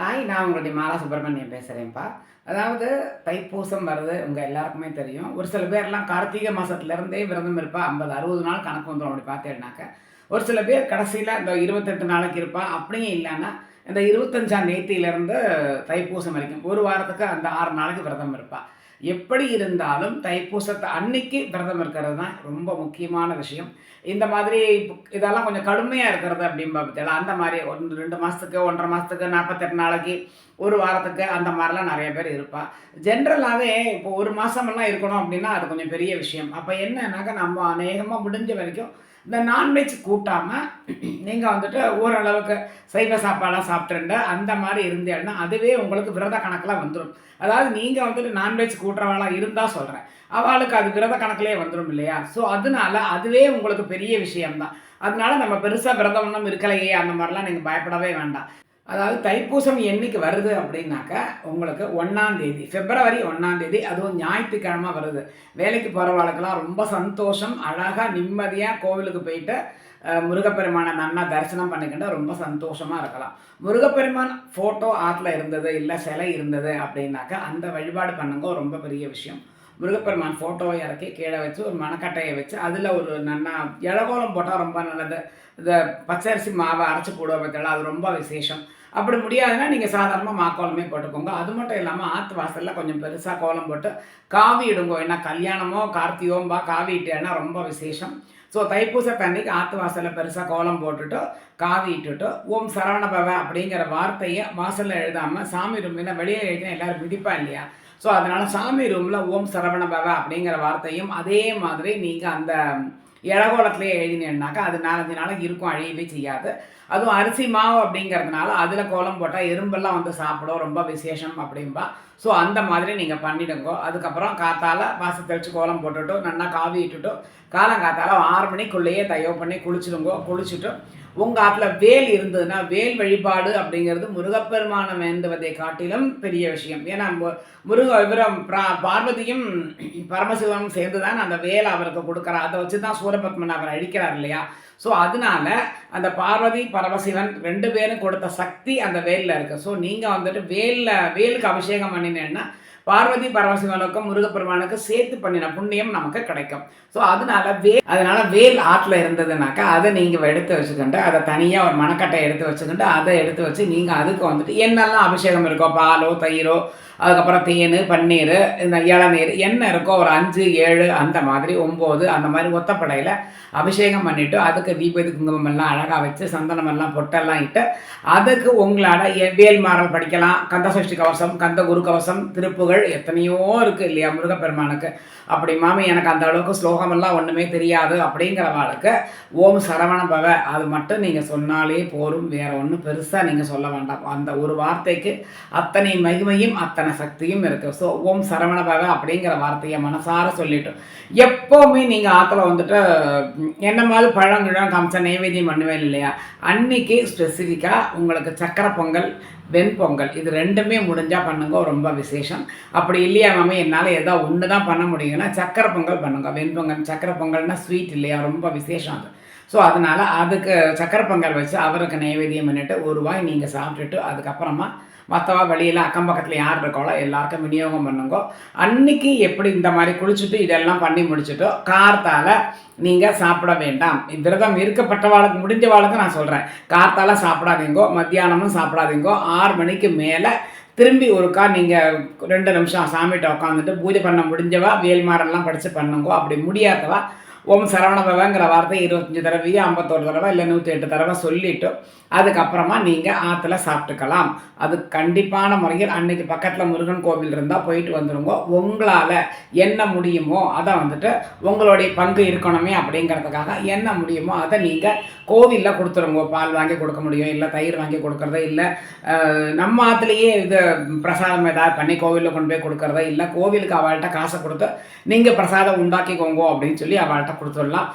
Hi நான் உங்களுடைய மாலா சுப்பிரமணியம் பேசுகிறேன்ப்பா அதாவது தைப்பூசம் வருது உங்கள் எல்லாருக்குமே தெரியும். ஒரு சில பேர்லாம் கார்த்திகை மாதத்துலேருந்தே விரதம் இருப்பா. ஐம்பது அறுபது நாள் கணக்கு வந்துடும் அப்படி பார்த்தேன்னாக்க ஒரு சில பேர் கடைசியில் இந்த இருபத்தெட்டு நாளைக்கு இருப்பா. அப்படியும் இல்லைன்னா இந்த இருபத்தஞ்சாம் நேத்தியிலேருந்து தைப்பூசம் வரைக்கும் ஒரு வாரத்துக்கு அந்த ஆறு நாளைக்கு விரதம் இருப்பாள் எப்படி இருந்தாலும் தைப்பூசத்தை அன்னைக்கு விரதம் இருக்கிறது தான் ரொம்ப முக்கியமான விஷயம். இந்த மாதிரி இதெல்லாம் கொஞ்சம் கடுமையாக இருக்கிறது அப்படின்பா பற்றியெல்லாம் அந்த மாதிரி ஒன்று ரெண்டு மாதத்துக்கு ஒன்றரை மாதத்துக்கு நாற்பத்தெட்டு நாளைக்கு ஒரு வாரத்துக்கு அந்த மாதிரிலாம் நிறைய பேர் இருப்பாள் ஜென்ரலாகவே இப்போ ஒரு மாதமெல்லாம் இருக்கணும் அப்படின்னா அது கொஞ்சம் பெரிய விஷயம். அப்போ என்னன்னாக்கா நம்ம அநேகமாக முடிஞ்ச வரைக்கும் இந்த நான்வெஜ் கூட்டாமல் நீங்கள் வந்துட்டு ஓரளவுக்கு சைவ சாப்பாடாக சாப்பிட்ருங்க அந்த மாதிரி இருந்தேன்னா அதுவே உங்களுக்கு விரத கணக்கில் வந்துடும் அதாவது நீங்கள் வந்துட்டு நான்வெஜ் கூட்டுறவாளாக இருந்தால் சொல்கிறேன் அவளுக்கு அது விரத கணக்கிலே வந்துடும் இல்லையா? ஸோ அதனால அதுவே உங்களுக்கு பெரிய விஷயம்தான். அதனால நம்ம பெருசாக விரதம் ஒன்றும் இருக்கலையே அந்த மாதிரிலாம் நீங்கள் பயப்படவே வேண்டாம். அதாவது தைப்பூசம் என்னைக்கு வருது அப்படின்னாக்க உங்களுக்கு ஒன்றாந்தேதி பிப்ரவரி ஒன்றாந்தேதி அதுவும் ஞாயிற்றுக்கிழமை வருது. வேலைக்கு போகிறவங்களுக்கெல்லாம் ரொம்ப சந்தோஷம். அழகாக நிம்மதியாக கோவிலுக்கு போயிட்டு முருகப்பெருமானை நன்னா தரிசனம் பண்ணிக்கிட்டு ரொம்ப சந்தோஷமாக இருக்கலாம். முருகப்பெருமான் ஃபோட்டோ ஆற்றுல இருந்தது இல்லை சிலை இருந்தது அப்படின்னாக்க அந்த வழிபாடு பண்ணுங்க ரொம்ப பெரிய விஷயம். முருகப்பெருமான் ஃபோட்டோவை இறக்கி கீழே வச்சு ஒரு மணக்கட்டையை வச்சு அதில் ஒரு நன்னா இளகோலம் போட்டால் ரொம்ப நல்லது. இந்த பச்சரிசி மாவை அரைச்சி போடுவோம் பார்த்தீங்களா அது ரொம்ப விசேஷம். அப்படி முடியாதுன்னா நீங்கள் சாதாரணமாக மாக்கோலமே போட்டுக்கோங்க. அது மட்டும் இல்லாமல் ஆற்று வாசலில் கொஞ்சம் பெருசாக கோலம் போட்டு காவி இடுங்கோ. என்ன கல்யாணமோ கார்த்தியோம்பா காவி இட்டேன்னா ரொம்ப விசேஷம். ஸோ தைப்பூசத்தன்னைக்கு ஆற்று வாசலில் பெருசாக கோலம் போட்டுட்டு காவி இட்டுட்டு ஓம் சரவண பவ அப்படிங்கிற வார்த்தையை வாசலில் எழுதாமல் சாமி ரூமில் வெளியே எழுதினா எல்லோரும் மிதிப்பா இல்லையா? ஸோ அதனால் சாமி ரூமில் ஓம் சரவண பவ அப்படிங்கிற வார்த்தையும் அதே மாதிரி நீங்கள் அந்த இளகோலத்திலே எழுதினேன்னாக்கா அது நாலஞ்சு நாளைக்கு இருக்கும் அழியவே செய்யாது. அதுவும் அரிசி மாவு அப்படிங்கிறதுனால அதில் கோலம் போட்டால் எறும்பெல்லாம் வந்து சாப்பிடும் ரொம்ப விசேஷம் அப்படிம்பா. ஸோ அந்த மாதிரி நீங்கள் பண்ணிடுங்கோ. அதுக்கப்புறம் காத்தால் வாசல் தெளித்து கோலம் போட்டுட்டு நல்லா காவி இட்டுட்டு காலங்காத்தால ஆறு மணிக்குள்ளேயே தயவு பண்ணி குளிச்சிடுங்கோ. குளிச்சுட்டு உங்கள் ஆற்றுல வேல் இருந்ததுன்னா வேல் வழிபாடு அப்படிங்கிறது முருகப்பெருமானை வேண்டுவதை காட்டிலும் பெரிய விஷயம். ஏன்னா மு- முருக இவரம் பிரா- பார்வதியும் பரமசிவனும் சேர்ந்து தான் அந்த வேலை அவருக்கு கொடுக்குறா. அதை வச்சு தான் சூரபத்மன் அவர் அழிக்கிறார் இல்லையா? ஸோ அதனால அந்த பார்வதி பரமசிவன் ரெண்டு பேரும் கொடுத்த சக்தி அந்த வேலில் இருக்குது ஸோ நீங்கள் வந்துட்டு வேலில் வேலுக்கு அபிஷேகம் பண்ணினேன்னா பார்வதி பரமசிவனுக்கும் முருகப்பெருமானுக்கும் சேர்த்து பண்ணின புண்ணியம் நமக்கு கிடைக்கும். ஸோ அதனால வேல் அதனால வேல் ஆற்றில் இருந்ததுனாக்கா அதை நீங்கள் எடுத்து வச்சுக்கிட்டு அதை தனியாக ஒரு மணக்கட்டை எடுத்து வச்சுக்கிட்டு அதை எடுத்து வச்சு நீங்கள் அதுக்கு வந்துட்டு என்னெல்லாம் அபிஷேகம் இருக்கோ பாலோ தயிரோ அதுக்கப்புறம் தேன் பன்னீர் இந்த இளநீர் என்ன இருக்கோ ஒரு அஞ்சு ஏழு அந்த மாதிரி ஒம்பது அந்த மாதிரி ஒத்தப்படையில் அபிஷேகம் பண்ணிவிட்டு அதுக்கு தீபதி குங்குமம் எல்லாம் அழகாக வச்சு சந்தனம் எல்லாம் பொட்டெல்லாம் இட்டு அதுக்கு உங்களால் எ- வேல்மாறல் படிக்கலாம் கந்த சஷ்டி கவசம் கந்த குரு கவசம் திருப்புகள் எத்தனையோ இருக்குது இல்லையா முருகப்பெருமானுக்கு. அப்படி மாமி எனக்கு அந்த அளவுக்கு ஸ்லோகமெல்லாம் ஒன்றுமே தெரியாது அப்படிங்கிறவாளுக்கு ஓம் சரவண பவ. அது மட்டும் நீங்கள் சொன்னாலே போரும் வேற ஒன்றும் பெருசாக நீங்கள் சொல்ல வேண்டாம். அந்த ஒரு வார்த்தைக்கு அத்தனை மகிமையும் அத்தனை சக்தியும் இருக்குது ஸோ ஓம் சரவண பவ அப்படிங்கிற வார்த்தையை மனசார சொல்லிட்டோம். எப்போவுமே நீங்கள் ஆற்றுல வந்துட்டு என்ன மாதிரி பழங்கிழம் காமிச்சா நைவேத்தியம் பண்ணுவேன் இல்லையா? அன்னைக்கு ஸ்பெசிஃபிக்காக உங்களுக்கு சக்கரை பொங்கல் வெண்பொங்கல் இது ரெண்டுமே முடிஞ்சால் பண்ணுங்க. ரொம்ப விசேஷம். அப்படி இல்லையா மாமே? என்னால் ஏதோ ஒன்று தான் பண்ண முடியுங்கன்னா சக்கரை பொங்கல் பண்ணுங்க. வெண்பொங்கல் சக்கரை பொங்கல்னால் ஸ்வீட் இல்லையா? ரொம்ப விசேஷம் அது. ஸோ அதனால் அதுக்கு சக்கரை பொங்கல் வச்சு அவருக்கு நைவேத்தியம் பண்ணிவிட்டு ஒரு வாய் நீங்கள் சாப்பிட்டுட்டு அதுக்கப்புறமா மற்றவா வெளியில் அக்கம் பக்கத்தில் யார் இருக்காளோ எல்லாருக்கும் விநியோகம் பண்ணுங்கோ. அன்னைக்கு எப்படி இந்த மாதிரி குளிச்சுட்டு இதெல்லாம் பண்ணி முடிச்சுட்டோ கார்த்தால நீங்கள் சாப்பிட வேண்டாம். விரதம் இருக்கப்பட்டவாளுக்கு முடிஞ்சவாளுக்கு நான் சொல்கிறேன் கார்த்தால சாப்பிடாதீங்கோ மத்தியானமும் சாப்பிடாதீங்கோ. ஆறு மணிக்கு மேலே திரும்பி ஒருக்கா நீங்கள் ரெண்டு நிமிஷம் சாமிகிட்ட உட்காந்துட்டு பூஜை பண்ண முடிஞ்சவா வேல்மாரெல்லாம் படித்து பண்ணுங்கோ. அப்படி முடியாதவா ஓம் சரவண பவங்கிற வார்த்தை இருபத்தஞ்சி தடவையோ ஐம்பத்தோரு தடவை இல்லை நூற்றி எட்டு தடவை சொல்லிவிட்டு அதுக்கப்புறமா நீங்கள் ஆற்றுல சாப்பிட்டுக்கலாம். அது கண்டிப்பான முறையில் அன்னைக்கு பக்கத்தில் முருகன் கோவில் இருந்தால் போயிட்டு வந்துடுங்க உங்களால் என்ன முடியுமோ அதை வந்துட்டு உங்களுடைய பங்கு இருக்கணுமே அப்படிங்கிறதுக்காக என்ன முடியுமோ அதை நீங்கள் கோவிலில் கொடுத்துருங்க. பால் வாங்கி கொடுக்க முடியும் இல்லை தயிர் வாங்கி கொடுக்குறதோ இல்லை நம்ம ஆற்றுலேயே இது பிரசாதம் ஏதாவது பண்ணி கோவிலில் கொண்டு போய் கொடுக்குறதோ இல்லை கோவிலுக்கு அவள்கிட்ட காசை கொடுத்து நீங்கள் பிரசாதம் உண்டாக்கிக்கோங்க அப்படின்னு சொல்லி அவள்கிட்ட கொடுத்துடலாம்.